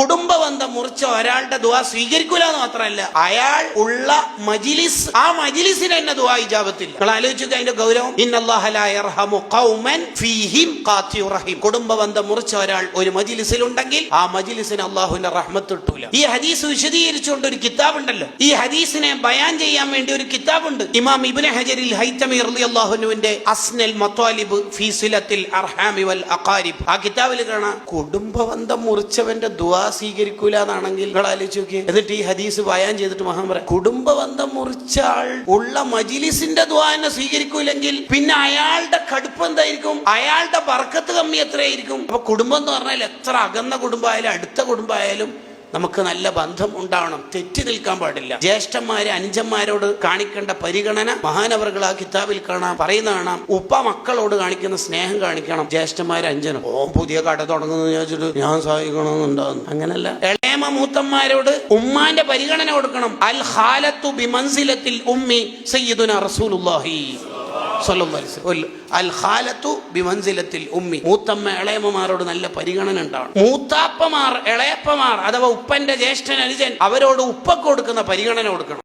കുടുംബബന്ധം മുറിച്ച ഒരാളുടെ ദുവാ സ്വീകരിക്കൂല എന്ന് മാത്രമല്ല അയാൾ ഉള്ള മജിലിസ് ആ മജിലിസിന് തന്നെ ദുവാ ഇജാപത്തില്ല നിങ്ങൾ ആലോചിച്ചു അതിന്റെ ഗൗരവം. കുടുംബ കുടുംബബന്ധം മുറിച്ച ഒരാൾ ഒരു മജിലിസിലുണ്ടെങ്കിൽ ആ മജിലിസിന് അള്ളാഹുവിന്റെ റഹ്മത്ത് കിട്ടൂല. ഈ ഹദീസ് വിശദീകരിച്ചുകൊണ്ട് ഒരു കിതാബ് ഉണ്ടല്ലോ ഈ ഹദീസിനെ ബയാൻ ചെയ്യാൻ വേണ്ടി ഒരു കിതാബ് ഉണ്ട് ഇമാം ഇബ്നു ഹജരിൽ റളിയല്ലാഹുവിന്റെ അസ്നൽ മത്വാലിബ് ഫീ സിലത്തിൽ അർഹാമി വൽ അഖാരിബ്. ആ കിതാബിൽ കാണാം കുടുംബബന്ധം മുറിച്ചവന്റെ ദുആ സ്വീകരിക്കൂല എന്നാണെങ്കിൽ നിങ്ങൾ ആലോചിച്ച് നോക്കി എന്നിട്ട് ഈ ഹദീസ് ബയാൻ ചെയ്തിട്ട് മഹാൻ പറയാം കുടുംബബന്ധം മുറിച്ച ഉള്ള മജിലിസിന്റെ ദ്വാനെ സ്വീകരിക്കൂലെങ്കിൽ പിന്നെ അയാളുടെ കടുപ്പം എന്തായിരിക്കും? അയാളുടെ ബർക്കത്ത് കമ്മി എത്രയായിരിക്കും? അപ്പൊ കുടുംബം എന്ന് പറഞ്ഞാൽ എത്ര അകന്ന കുടുംബമായാലും അടുത്ത കുടുംബമായാലും നമുക്ക് നല്ല ബന്ധം ഉണ്ടാവണം. തെറ്റി നിൽക്കാൻ പാടില്ല. ജ്യേഷ്ഠന്മാര് അനുജന്മാരോട് കാണിക്കേണ്ട പരിഗണന മഹാനവറുകൾ ആ കിതാബിൽ കാണാം പറയുന്ന കാണാം. ഉപ്പ മക്കളോട് കാണിക്കുന്ന സ്നേഹം കാണിക്കണം ജ്യേഷ്ഠന്മാര് അഞ്ചനും ഓ പുതിയ കട തുടങ്ങുന്നത് ചോദിച്ചിട്ട് ഞാൻ സഹായിക്കണമെന്നുണ്ടാകുന്നു. അങ്ങനല്ല. ഇളയമ മൂത്തന്മാരോട് ഉമ്മാന്റെ പരിഗണന കൊടുക്കണം. അൽ ഹാലത്തു ബിമൻസിലത്തിൽ ഉമ്മി സയ്യിദുന റസൂലുള്ളാഹി. സ്വല്ലല്ലാഹു അലൈഹി വസല്ലം. അൽ ഖാലത്തു ബിമൻസിലത്തിൽ ഉമ്മി. മൂത്തമ്മ ഇളയമ്മമാരോട് നല്ല പരിഗണന ഉണ്ടാവണം. മൂത്താപ്പമാർ ഇളയപ്പമാർ അഥവാ ഉപ്പന്റെ ജ്യേഷ്ഠൻ അനുജൻ അവരോട് ഉപ്പ കൊടുക്കുന്ന പരിഗണന കൊടുക്കണം.